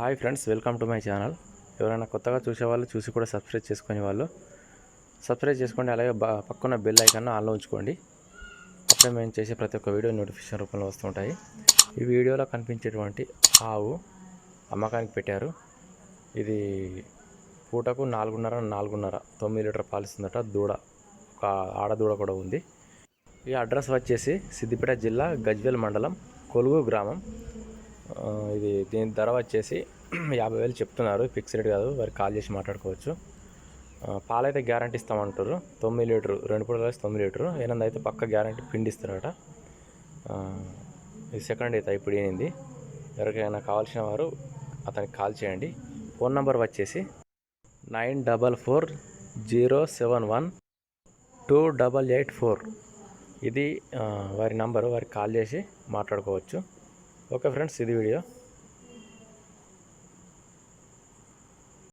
Hi friends welcome to my channel. ఎవరైనా కొత్తగా చూసేవాళ్ళు చూసి కూడా సబ్స్క్రైబ్ చేసుకునే వాళ్ళు సబ్స్క్రైబ్ చేసుకోండి. అలాగే పక్కన బెల్ ఐకాన్ ఆన్లో ఉంచుకోండి. అప్పుడే మేము చేసే ప్రతి ఒక్క వీడియో నోటిఫికేషన్ రూపంలో వస్తుంటాయి ఈ వీడియోలో కనిపించేటువంటి ఆవు అమ్మకానికి పెట్టారు. ఇది పూటకు నాలుగున్నర నాలుగున్నర తొమ్మిది లీటర్ పాలిస్తుందట దూడ ఒక ఆడదూడ కూడా ఉంది. ఈ అడ్రస్ వచ్చేసి సిద్దిపేట జిల్లా గజ్వేల్ మండలం కొలుగు గ్రామం. ఇది దీని ధర వచ్చేసి యాభై వేలు చెప్తున్నారు. ఫిక్స్డ్ కాదు వారికి కాల్ చేసి మాట్లాడుకోవచ్చు. ఆ, పాలైతే గ్యారంటీ ఇస్తామంటారు. తొమ్మిది లీటరు రెండు పూట కలిసి తొమ్మిది లీటరు. ఏనంది అయితే పక్క గ్యారంటీ పిండి ఇస్తారట. ఇది సెకండ్ అయితే ఇప్పుడు ఏనింది. ఎవరికైనా కావాల్సిన వారు అతనికి కాల్ చేయండి. ఫోన్ నంబర్ వచ్చేసి nine double four zero seven one two double eight four. ఇది వారి నంబరు వారికి కాల్ చేసి మాట్లాడుకోవచ్చు. ఓకే ఫ్రెండ్స్ ఇది వీడియో.